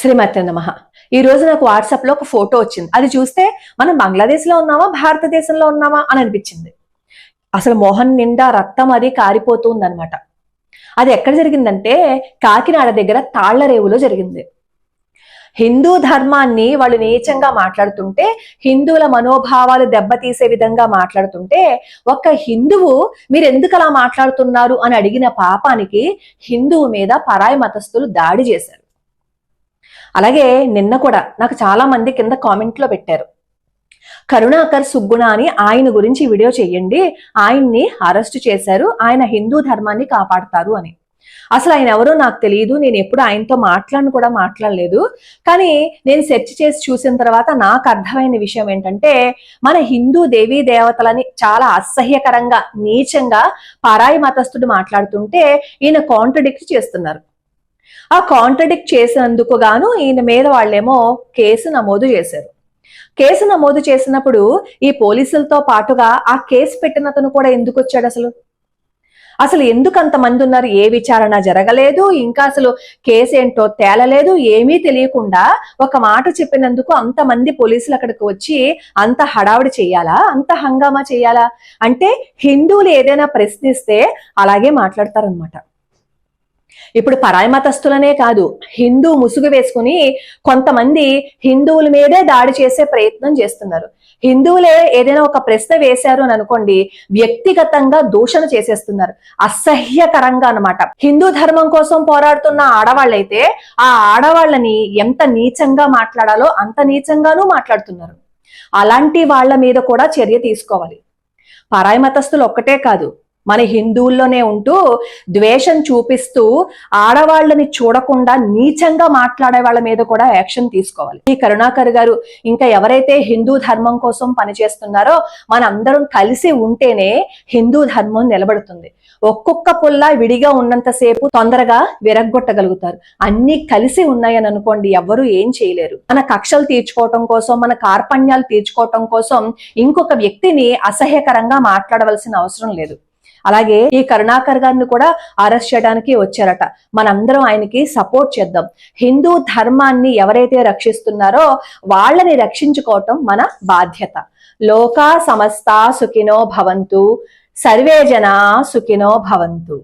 శ్రీమతి నమ. ఈ రోజు నాకు వాట్సాప్లో ఒక ఫోటో వచ్చింది. అది చూస్తే మనం బంగ్లాదేశ్లో ఉన్నామా భారతదేశంలో ఉన్నామా అని అనిపించింది. అసలు మోహన్ నిండా రక్తం అది కారిపోతుంది అనమాట అది ఎక్కడ జరిగిందంటే కాకినాడ దగ్గర తాళ్ళరేవులో జరిగింది. హిందూ ధర్మాన్ని వాళ్ళు నీచంగా మాట్లాడుతుంటే హిందువుల మనోభావాలు దెబ్బతీసే విధంగా మాట్లాడుతుంటే ఒక్క హిందువు మీరు ఎందుకు అలా మాట్లాడుతున్నారు అని అడిగిన పాపానికి హిందువు మీద పరాయి మతస్థులు దాడి చేశారు. అలాగే నిన్న కూడా నాకు చాలా మంది కింద కామెంట్లో పెట్టారు. కరుణాకర్ సుగ్గుణ అని ఆయన గురించి వీడియో చేయండి. ఆయన్ని అరెస్ట్ చేశారు. ఆయన హిందూ ధర్మాన్ని కాపాడతారు అని. అసలు ఆయన ఎవరో నాకు తెలియదు నేను ఎప్పుడు ఆయనతో మాట్లాడను కూడా మాట్లాడలేదు. కానీ నేను సెర్చ్ చేసి చూసిన తర్వాత నాకు అర్థమైన విషయం ఏంటంటే మన హిందూ దేవీ దేవతలని చాలా అసహ్యకరంగా నీచంగా పరాయి మతస్థుడు మాట్లాడుతుంటే ఈయన కాంట్రడిక్ట్ చేస్తున్నారు. ఆ కాంట్రడిక్ట్ చేసినందుకు గాను ఈయన మీద వాళ్ళేమో కేసు నమోదు చేశారు. కేసు నమోదు చేసినప్పుడు ఈ పోలీసులతో పాటుగా ఆ కేసు పెట్టిన అతను కూడా ఎందుకు వచ్చాడు అసలు? అసలు ఎందుకు అంతమంది ఉన్నారు? ఏ విచారణ జరగలేదు? ఇంకా అసలు కేసు ఏంటో తేలలేదు? ఏమీ తెలియకుండా ఒక మాట చెప్పినందుకు అంతమంది పోలీసులు అక్కడికి వచ్చి అంత హడావిడి చేయాలా? అంత హంగామా చేయాలా? అంటే హిందువులు ఏదైనా ప్రశ్నిస్తే అలాగే మాట్లాడతారనమాట ఇప్పుడు పరాయి మతస్థులనే కాదు హిందూ ముసుగు వేసుకుని కొంతమంది హిందువుల మీదే దాడి చేసే ప్రయత్నం చేస్తున్నారు. హిందువులే ఏదైనా ఒక ప్రశ్న వేశారు అని అనుకోండి వ్యక్తిగతంగా దూషణ చేసేస్తున్నారు. అసహ్యకరంగా అన్నమాట. హిందూ ధర్మం కోసం పోరాడుతున్న ఆడవాళ్ళైతే ఆ ఆడవాళ్ళని ఎంత నీచంగా మాట్లాడాలో అంత నీచంగానూ మాట్లాడుతున్నారు. అలాంటి వాళ్ళ మీద కూడా చర్య తీసుకోవాలి. పరాయి మతస్థులు ఒక్కటే కాదు మన హిందువుల్లోనే ఉంటూ ద్వేషం చూపిస్తూ ఆడవాళ్ళని చూడకుండా నీచంగా మాట్లాడే వాళ్ళ మీద కూడా యాక్షన్ తీసుకోవాలి. ఈ కరుణాకర్ గారు ఇంకా ఎవరైతే హిందూ ధర్మం కోసం పనిచేస్తున్నారో మనందరం కలిసి ఉంటేనే హిందూ ధర్మం నిలబడుతుంది. ఒక్కొక్క పుల్ల విడిగా ఉన్నంతసేపు తొందరగా విరగ్గొట్టగలుగుతారు. అన్ని కలిసి ఉన్నాయని అనుకోండి ఎవ్వరూ ఏం చేయలేరు. మన కక్షలు తీర్చుకోవటం కోసం మన కార్పణ్యాలు తీర్చుకోవటం కోసం ఇంకొక వ్యక్తిని అసహ్యకరంగా మాట్లాడవలసిన అవసరం లేదు. అలాగే ఈ కరుణాకర్ గారిని కూడా అరెస్ట్ చేయడానికి వచ్చారట. మనందరం ఆయనకి సపోర్ట్ చేద్దాం. హిందూ ధర్మాన్ని ఎవరైతే రక్షిస్తున్నారో వాళ్ళని రక్షించుకోవటం మన బాధ్యత. లోకా సమస్త సుఖినో భవంతు సర్వే జనా సుఖినో భవంతు.